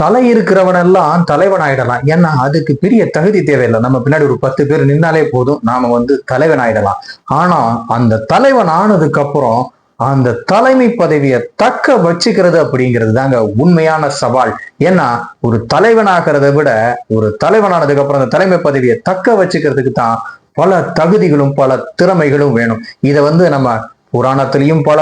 தலை இருக்கிறவனெல்லாம் தலைவன் ஆயிடலாம் ஏன்னா அதுக்கு பெரிய தகுதி தேவையில்லை. நம்ம பின்னாடி ஒரு பத்து பேர் நின்னாலே போதும் நாம வந்து தலைவன் ஆயிடலாம் ஆனா அந்த தலைவன் ஆனதுக்கு அப்புறம் அந்த தலைமை பதவியை தக்க வச்சுக்கிறது அப்படிங்கிறது தாங்க உண்மையான சவால். ஏன்னா ஒரு தலைவனாகிறத விட ஒரு தலைவனானதுக்கு அப்புறம் அந்த தலைமை பதவியை தக்க வச்சுக்கிறதுக்கு தான் பல தகுதிகளும் பல திறமைகளும் வேணும். இதை வந்து நம்ம புராணத்திலையும் பல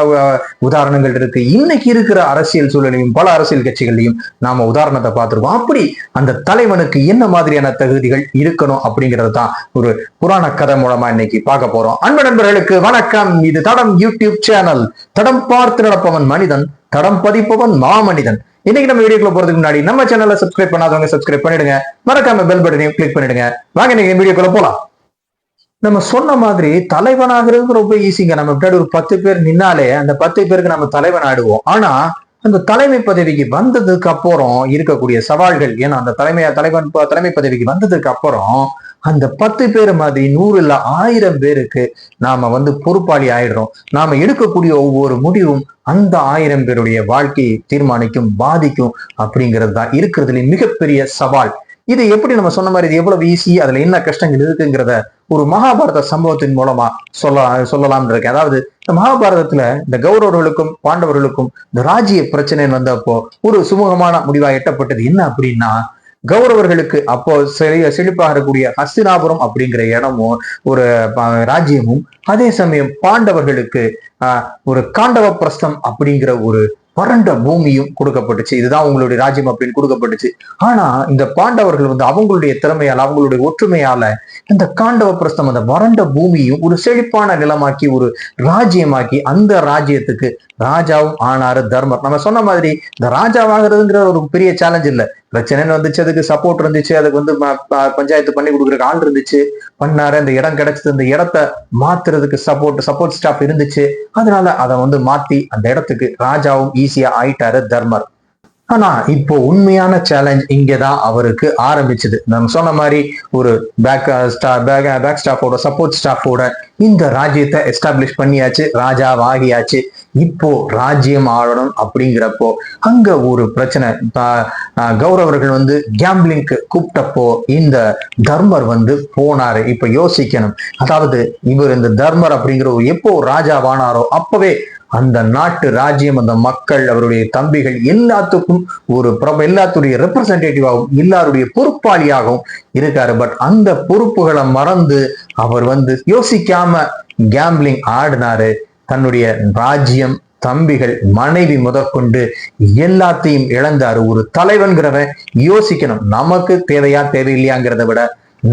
உதாரணங்கள் இருக்கு. இன்னைக்கு இருக்கிற அரசியல் சூழலையும் பல அரசியல் கட்சிகள்லையும் நாம உதாரணத்தை பார்த்துருவோம் அப்படி அந்த தலைவனுக்கு என்ன மாதிரியான தகுதிகள் இருக்கணும் அப்படிங்கிறது தான் ஒரு புராண கதை மூலமா இன்னைக்கு பார்க்க போறோம். அன்பு நண்பர்களுக்கு வணக்கம். இது தடம் யூடியூப் சேனல். தடம் பார்த்து நடப்பவன் மனிதன் தடம் பதிப்பவன் மாமனிதன். இன்னைக்கு நம்ம வீடியோக்குள்ள போறதுக்கு முன்னாடி நம்ம சேனலை சப்ஸ்கிரைப் பண்ணாதவங்க சப்ஸ்கிரைப் பண்ணிடுங்க. மறக்காம பெல் பட்டனையும் கிளிக் பண்ணிடுங்க. வாங்க நீங்க வீடியோக்குள்ள போலாம். நம்ம சொன்ன மாதிரி தலைவனாகிறது ரொம்ப ஈஸிங்க நம்ம முன்னாடி ஒரு பத்து பேர் நின்னாலே அந்த பத்து பேருக்கு நம்ம தலைவன் ஆடுவோம் ஆனா அந்த தலைமை பதவிக்கு வந்ததுக்கு அப்புறம் இருக்கக்கூடிய சவால்கள் ஏன்னா அந்த தலைமை தலைவன் தலைமை பதவிக்கு வந்ததுக்கு அப்புறம் அந்த பத்து பேர் மாதிரி நூறு இல்ல ஆயிரம் பேருக்கு நாம வந்து பொறுப்பாளி ஆயிடுறோம். நாம எடுக்கக்கூடிய ஒவ்வொரு முடிவும் அந்த ஆயிரம் பேருடைய வாழ்க்கையை தீர்மானிக்கும் பாதிக்கும் அப்படிங்கிறது தான் இருக்கிறதுல மிகப்பெரிய சவால். இது எப்படி நம்ம சொன்ன மாதிரி இது எவ்வளவு ஈஸி அதுல என்ன கஷ்டங்கள் இருக்குங்கிறத ஒரு மகாபாரத சம்பவத்தின் மூலமா சொல்ல சொல்லலாம்னு இருக்கேன். அதாவது இந்த மகாபாரதத்துல இந்த கௌரவர்களுக்கும் பாண்டவர்களுக்கும் இந்த ராஜ்ய பிரச்சனை வந்தப்போ ஒரு சுமூகமான முடிவா எட்டப்பட்டது என்ன அப்படின்னா கௌரவர்களுக்கு அப்போ செழி செழிப்பாக இருக்கக்கூடிய ஹஸ்தினாபுரம் அப்படிங்கிற இடமும் ஒரு ராஜ்யமும் அதே சமயம் பாண்டவர்களுக்கு ஆஹ், ஒரு காண்டவ பிரஸ்தம் அப்படிங்கிற ஒரு வறண்ட பூமியும் கொடுக்கப்பட்டுச்சு. இதுதான் உங்களுடைய ராஜ்யம் அப்படின்னு கொடுக்கப்பட்டுச்சு. ஆனா இந்த பாண்டவர்கள் வந்து அவங்களுடைய திறமையால அவங்களுடைய ஒற்றுமையால இந்த காண்டவ பிரஸ்தம் அந்த வறண்ட பூமியும் ஒரு செழிப்பான நிலமாக்கி ஒரு ராஜ்யமாக்கி அந்த ராஜ்யத்துக்கு ராஜாவும் ஆனாரு தர்மர். நம்ம சொன்ன மாதிரி இந்த ராஜாவாகிறதுங்கிற ஒரு பெரிய சேலஞ்ச் இல்ல. பிரச்சனைன்னு வந்துச்சு அதுக்கு சப்போர்ட் இருந்துச்சு அதுக்கு வந்து ப- பஞ்சாயத்து பண்ணி கொடுக்குறதுக்கு ஆள் இருந்துச்சு. பண்ணாரு அந்த இடம் கிடைச்சது அந்த இடத்த மாத்துறதுக்கு சப்போர்ட் சப்போர்ட் ஸ்டாஃப் இருந்துச்சு. அதனால அதை வந்து மாத்தி அந்த இடத்துக்கு ராஜாவும் ஈஸியா ஆயிட்டாரு தர்மர். ஆனா இப்போ உண்மையான சேலஞ்ச் இங்கதான் அவருக்கு ஆரம்பிச்சது. நம்ம சொன்ன மாதிரி ஒரு பேக் பேக் பேக் ஸ்டாஃபோட சப்போர்ட் ஸ்டாஃபோட இந்த ராஜ்யத்தை எஸ்டாப்ளிஷ் பண்ணியாச்சு ராஜா ஆகியாச்சு இப்போ ராஜ்யம் ஆளணும் அப்படிங்கிறப்போ அங்க ஒரு பிரச்சனை. கௌரவர்கள் வந்து கேம்பிளிங்க்கு கூப்பிட்டப்போ இந்த தர்மர் வந்து போனாரு. இப்ப யோசிக்கணும். அதாவது இவர் இந்த தர்மர் அப்படிங்கிற ஒரு எப்போ ராஜாவானாரோ அப்பவே அந்த நாட்டு ராஜ்யம் அந்த மக்கள் அவருடைய தம்பிகள் எல்லாத்துக்கும் ஒரு பிரப எல்லாத்துடைய ரெப்ரசன்டேட்டிவாகவும் எல்லாருடைய பொறுப்பாளியாகவும் இருக்காரு. பட் அந்த பொறுப்புகளை மறந்து அவர் வந்து யோசிக்காம கேம்பிளிங் ஆடினாரு. தன்னுடைய ராஜ்யம் தம்பிகள் மனைவி முதற்கொண்டு எல்லாத்தையும் இழந்தாரு. ஒரு தலைவன்கிறவன் யோசிக்கணும். நமக்கு தேவையா தேவையில்லையாங்கிறத விட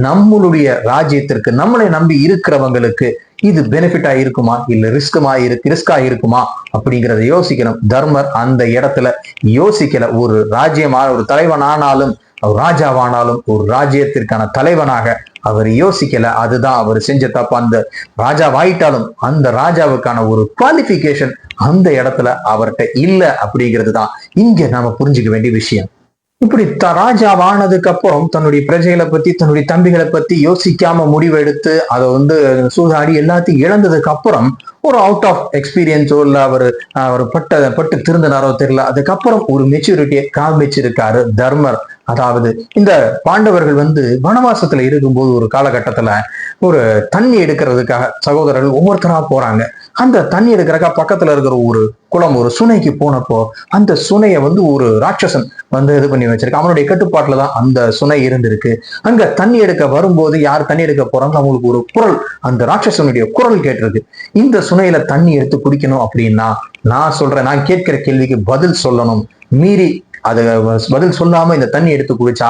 நம்மளுடைய ராஜ்யத்திற்கு நம்மளை நம்பி இருக்கிறவங்களுக்கு இது பெனிஃபிட்டா இருக்குமா இல்ல ரிஸ்குமா இருக்கு ரிஸ்கா இருக்குமா அப்படிங்கிறத யோசிக்கணும். தர்மர் அந்த இடத்துல யோசிக்கல. ஒரு ராஜ்யமா ஒரு தலைவனானாலும் ராஜாவானாலும் ஒரு ராஜ்யத்திற்கான தலைவனாக அவர் யோசிக்கல. அதுதான் அவர் செஞ்ச தப்பு. அந்த ராஜாவாயிட்டாலும் அந்த ராஜாவுக்கான ஒரு குவாலிஃபிகேஷன் அந்த இடத்துல அவர்கிட்ட இல்லை அப்படிங்கிறது தான் இங்க நாம புரிஞ்சுக்க வேண்டிய விஷயம். இப்படி த ராஜாவானதுக்கு அப்புறம் தன்னுடைய பிரஜைகளை பத்தி தன்னுடைய தம்பிகளை பத்தி யோசிக்காம முடிவெடுத்து அதை வந்து சூதாடி எல்லாத்தையும் இழந்ததுக்கு அப்புறம் ஒரு அவுட் ஆஃப் எக்ஸ்பீரியன்ஸோ இல்ல அவர் அவர் பட்ட பட்டு திருந்தினாரோ தெரியல. அதுக்கப்புறம் ஒரு மெச்சூரிட்டியை காமிச்சிருக்காரு தர்மர். அதாவது இந்த பாண்டவர்கள் வந்து வனவாசத்துல இருக்கும்போது ஒரு காலகட்டத்துல ஒரு தண்ணி எடுக்கிறதுக்காக சகோதரர்கள் ஒவ்வொருத்தரா போறாங்க. அந்த தண்ணி எடுக்கிறக்கா பக்கத்துல இருக்கிற ஒரு குளம் ஒரு சுனைக்கு போனப்போ அந்த சுனையை வந்து ஒரு ராட்சசன் வந்து இது பண்ணி வச்சிருக்கு. அவனுடைய கட்டுப்பாட்டுல தான் அந்த சுனை இருந்திருக்கு. அங்க தண்ணி எடுக்க வரும்போது யார் தண்ணி எடுக்க போறாங்க அவங்களுக்கு ஒரு குரல் அந்த ராட்சசனுடைய குரல் கேட்டிருக்கு. இந்த சுனையில தண்ணி எடுத்து குடிக்கணும் அப்படின்னா நான் சொல்றேன் நான் கேட்கிற கேள்விக்கு பதில் சொல்லணும். மீறி அது பதில் சொல்லாம இந்த தண்ணி எடுத்து குடிச்சா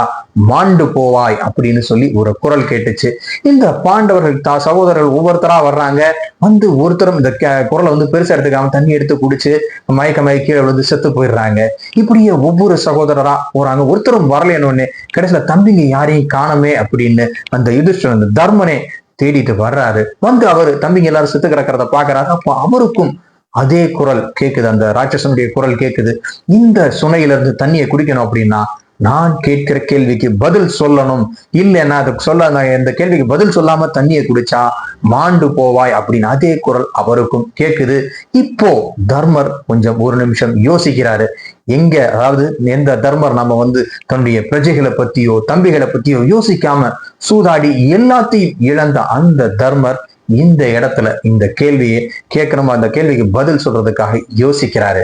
மாண்டு போவாய் அப்படின்னு சொல்லி ஒரு குரல் கேட்டுச்சு. இந்த பாண்டவர்கள் தா சகோதரர்கள் ஒவ்வொருத்தரா வர்றாங்க. வந்து ஒருத்தரும் இந்த குரலை வந்து பெருசா எடுத்துக்காம தண்ணி எடுத்து குடிச்சு மயக்க மயக்க கீழே விழுந்து செத்து போயிடுறாங்க. இப்படியே ஒவ்வொரு சகோதரரா போறாங்க. ஒருத்தரும் வரலைன்னு கடைசியில தம்பிங்க யாரையும் காணமே அப்படின்னு அந்த யுதிஷ்டன் அந்த தர்மனே தேடிட்டு வர்றாரு. வந்து அவர் தம்பிங்க எல்லாரும் செத்து கிடக்கிறத பாக்குறாரு. அப்போ அவருக்கும் அதே குரல் கேட்குது அந்த ராட்சசனுடைய குரல் கேட்குது இந்த சுனையிலிருந்து தண்ணியை குடிக்கணும் அப்படின்னா நான் கேட்கிற கேள்விக்கு பதில் சொல்லணும். இல்லைன்னா அதுக்கு சொல்ல இந்த கேள்விக்கு பதில் சொல்லாம தண்ணியை குடிச்சா மாண்டு போவாய் அப்படின்னு அதே குரல் அவருக்கும் கேட்குது இப்போ தர்மர் கொஞ்சம் ஒரு நிமிஷம் யோசிக்கிறாரு. எங்க அதாவது எந்த தர்மர் நம்ம வந்து தன்னுடைய பிரஜைகளை பத்தியோ தம்பிகளை பத்தியோ யோசிக்காம சூதாடி எல்லாத்தையும் இழந்த அந்த தர்மர் இந்த இடத்துல இந்த கேள்வியை கேட்கணுமா? அந்த கேள்விக்கு பதில் சொல்றதுக்காக யோசிக்கிறாரு.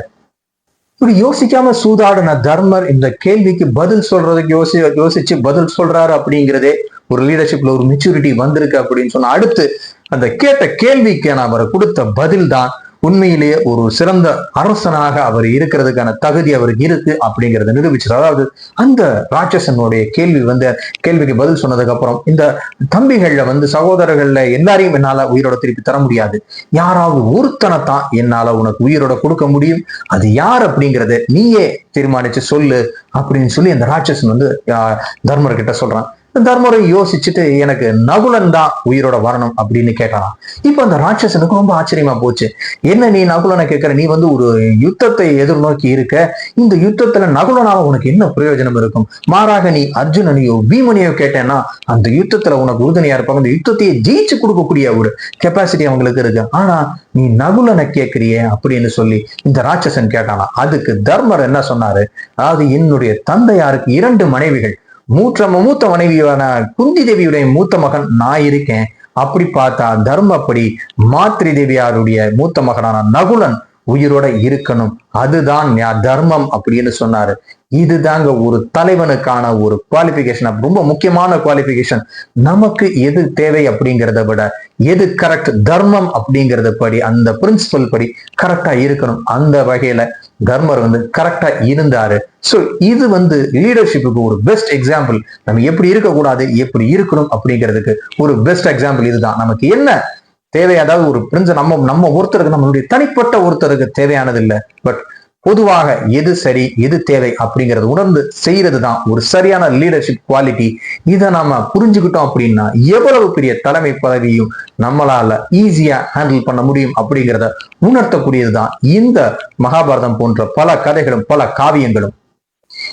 இப்படி யோசிக்காம சூதாடின தர்மர் இந்த கேள்விக்கு பதில் சொல்றதுக்கு யோசி யோசிச்சு பதில் சொல்றாரு அப்படிங்கிறதே ஒரு லீடர்ஷிப்ல ஒரு மெச்சூரிட்டி வந்திருக்கு அப்படின்னு சொன்னா அடுத்து அந்த கேட்ட கேள்விக்கு நான் அவர் கொடுத்த பதில் தான் உண்மையிலேயே ஒரு சிறந்த அரசனாக அவர் இருக்கிறதுக்கான தகுதி அவருக்கு இருக்கு அப்படிங்கறத நிரூபிச்சது அதாவது அந்த ராட்சசனுடைய கேள்வி வந்து கேள்விக்கு பதில் சொன்னதுக்கு அப்புறம் இந்த தம்பிகள்ல வந்து சகோதரர்கள்ல எல்லாரையும் என்னால உயிரோட திருப்பி தர முடியாது. யாராவது ஒருத்தனை தான் என்னால உனக்கு உயிரோட கொடுக்க முடியும். அது யார் அப்படிங்கறத நீயே தீர்மானிச்சு சொல்லு அப்படின்னு சொல்லி அந்த ராட்சசன் வந்து தர்மர்கிட்ட சொல்றான். தர்மரை யோசிச்சுட்டு எனக்கு நகுலன் தான் உயிரோட வரணும் அப்படின்னு கேட்டான் இப்ப அந்த ராட்சசனுக்கு ரொம்ப ஆச்சரியமா போச்சு. என்ன நீ நகுலனை கேட்கிற? நீ வந்து ஒரு யுத்தத்தை எதிர்நோக்கி இருக்க. இந்த யுத்தத்துல நகுலனால உனக்கு என்ன பிரயோஜனம் இருக்கும்? மாறாக நீ அர்ஜுனனையோ பீமனையோ கேட்டேன்னா அந்த யுத்தத்துல உனக்கு உறுதுணையா இருப்பாங்க. அந்த யுத்தத்தையே ஜெயிச்சு கொடுக்கக்கூடிய ஒரு கெப்பாசிட்டி அவங்களுக்கு இருக்கு. ஆனா நீ நகுலனை கேட்கிறியே அப்படின்னு சொல்லி இந்த ராட்சசன் கேட்டானா அதுக்கு தர்மர் என்ன சொன்னாரு? அதாவது என்னுடைய தந்தையாருக்கு இரண்டு மனைவிகள். மூத்த மூத்த மனைவியான குந்தி தேவியுடைய மூத்த மகன் நான் இருக்கேன். அப்படி பார்த்தா தர்மப்படி மாத்ரி தேவியாருடைய மூத்த மகனான நகுலன் உயிரோட இருக்கணும். அதுதான் தர்மம் அப்படின்னு சொன்னாரு. இதுதாங்க ஒரு தலைவனுக்கான ஒரு குவாலிபிகேஷன் ரொம்ப முக்கியமான குவாலிபிகேஷன் நமக்கு எது தேவை அப்படிங்கிறத விட எது கரெக்ட் தர்மம் அப்படிங்கறத படி அந்த பிரின்சிபல் படி கரெக்டா இருக்கணும். அந்த வகையில தர்மர் வந்து கரெக்டா இருந்தாரு. சோ இது வந்து லீடர்ஷிப்புக்கு ஒரு பெஸ்ட் எக்ஸாம்பிள் நம்ம எப்படி இருக்கக்கூடாது எப்படி இருக்கணும் அப்படிங்கிறதுக்கு ஒரு பெஸ்ட் எக்ஸாம்பிள் இதுதான். நமக்கு என்ன தேவை? அதாவது ஒரு பிரிஞ்ச நம்ம நம்ம ஒருத்தருக்கு நம்மளுடைய தனிப்பட்ட ஒருத்தருக்கு தேவையானது இல்லை பட் பொதுவாக எது சரி எது தேவை அப்படிங்கிறது உணர்ந்து செய்யறது தான் ஒரு சரியான லீடர்ஷிப் குவாலிட்டி இதை நாம புரிஞ்சுக்கிட்டோம் அப்படின்னா எவ்வளவு பெரிய தலைமை பதவியும் நம்மளால ஈஸியா ஹேண்டில் பண்ண முடியும் அப்படிங்கிறத உணர்த்தக்கூடியது தான் இந்த மகாபாரதம் போன்ற பல கதைகளும் பல காவியங்களும்.